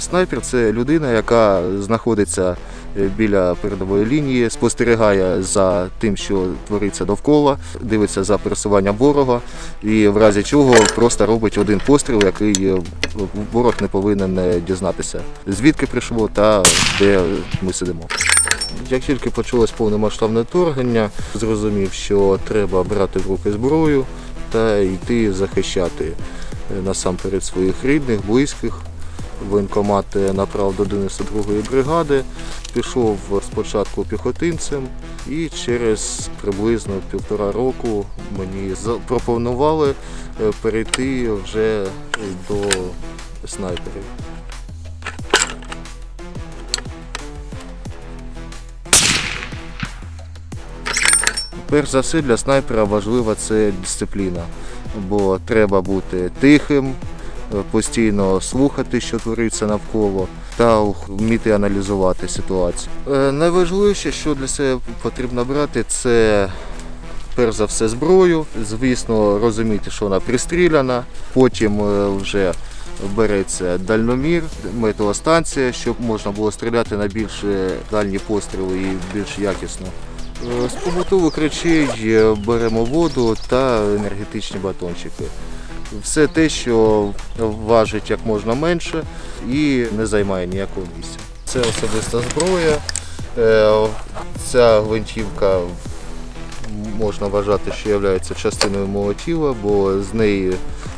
Снайпер це людина, яка знаходиться е, біля передової лінії, спостерігає за тим, що твориться довкола, дивиться за пересуванням ворога і в разі чого просто робить один постріл, який е, ворог не повинен е, дізнатися, звідки прийшло та де ми сидимо. Як тільки почалось повномасштабне вторгнення, зрозумів, що треба брати в руки зброю та йти захищати насамперед своїх рідних, близьких. Воєнкомат е, направив до 92-ї бригади, пішов спочатку піхотинцем і через приблизно півтора року мені запропонували е, перейти вже до снайперів. Перш за все для снайпера важлива це дисципліна, бо треба бути тихим, постійно слухати, що твориться навколо, та вміти аналізувати ситуацію. Е, Найважливіше, що для себе потрібно брати, це перш за все зброю. Звісно, розуміти, що вона пристріляна, потім е, вже береться дальномір, метеостанція, щоб можна було стріляти на більш е, дальні постріли і більш якісно. З побутових речей беремо воду та енергетичні батончики. Все те, що важить як можна менше і не займає ніякого місця. Це особиста зброя. Е, Ця гвинтівка можна вважати, що є частиною мого тіла, бо з неї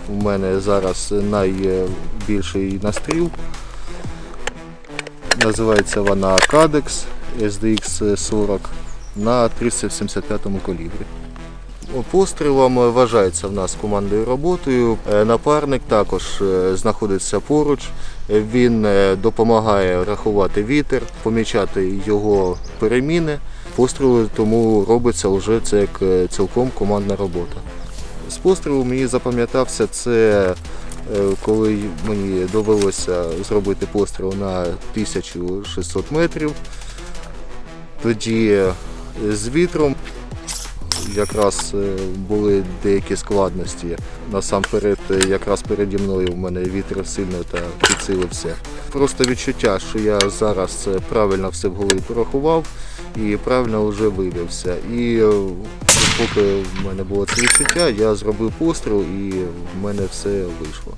у мене зараз найбільший настріл. Називається вона Cadex SDX 40 на 375 калібрі. Пострілом вважається в нас командою роботою. Е, Напарник також е, знаходиться поруч. Е, Він е, допомагає рахувати вітер, помічати його переміни. Постріли тому робиться вже це як е, цілком командна робота. З пострілу мені запам'ятався це, е, коли мені довелося зробити постріл на 1600 метрів. Тоді е, з вітром якраз е, були деякі складності. Насамперед, е, якраз переді мною в мене вітер сильно та підсилився. Просто відчуття, що я зараз е, правильно все в голові порахував і правильно вже виявився. І поки в мене було це відчуття, я зробив постріл і в мене все вийшло.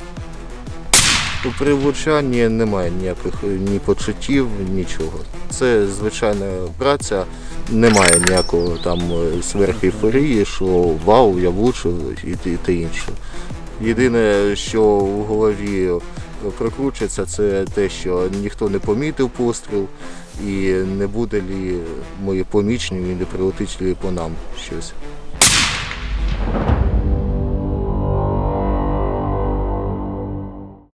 При влучанні немає ніяких ні почуттів, нічого. Це звичайна праця, немає ніякого там сверхіфорії, сверхейфорії, що вау, я влучив і те- інше. Єдине, що в голові прокручується, це те, що ніхто не помітив постріл, і не буде лі мої помічні, і не прилетить лі по нам щось.